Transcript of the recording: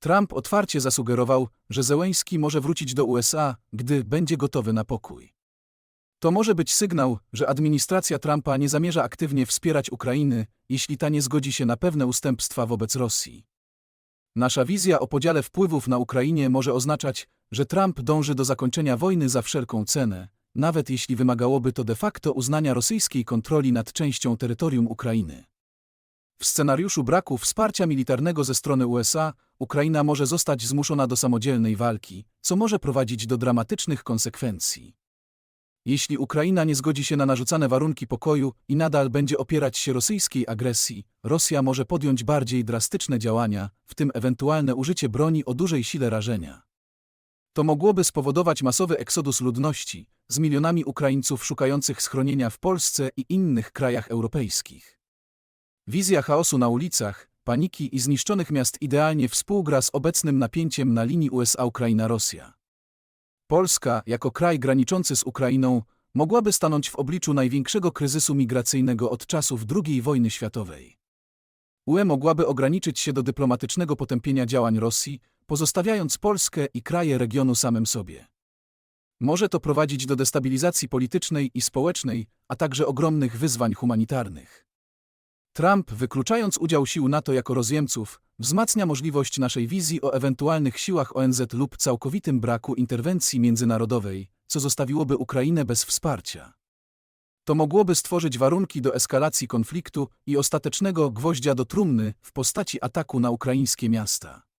Trump otwarcie zasugerował, że Zełęński może wrócić do USA, gdy będzie gotowy na pokój. To może być sygnał, że administracja Trumpa nie zamierza aktywnie wspierać Ukrainy, jeśli ta nie zgodzi się na pewne ustępstwa wobec Rosji. Nasza wizja o podziale wpływów na Ukrainie może oznaczać, że Trump dąży do zakończenia wojny za wszelką cenę, nawet jeśli wymagałoby to de facto uznania rosyjskiej kontroli nad częścią terytorium Ukrainy. W scenariuszu braku wsparcia militarnego ze strony USA, Ukraina może zostać zmuszona do samodzielnej walki, co może prowadzić do dramatycznych konsekwencji. Jeśli Ukraina nie zgodzi się na narzucane warunki pokoju i nadal będzie opierać się rosyjskiej agresji, Rosja może podjąć bardziej drastyczne działania, w tym ewentualne użycie broni o dużej sile rażenia. To mogłoby spowodować masowy eksodus ludności, z milionami Ukraińców szukających schronienia w Polsce i innych krajach europejskich. Wizja chaosu na ulicach, paniki i zniszczonych miast idealnie współgra z obecnym napięciem na linii USA-Ukraina-Rosja. Polska, jako kraj graniczący z Ukrainą, mogłaby stanąć w obliczu największego kryzysu migracyjnego od czasów II wojny światowej. UE mogłaby ograniczyć się do dyplomatycznego potępienia działań Rosji, pozostawiając Polskę i kraje regionu samym sobie. Może to prowadzić do destabilizacji politycznej i społecznej, a także ogromnych wyzwań humanitarnych. Trump, wykluczając udział sił NATO jako rozjemców, wzmacnia możliwość naszej wizji o ewentualnych siłach ONZ lub całkowitym braku interwencji międzynarodowej, co zostawiłoby Ukrainę bez wsparcia. To mogłoby stworzyć warunki do eskalacji konfliktu i ostatecznego gwoździa do trumny w postaci ataku na ukraińskie miasta.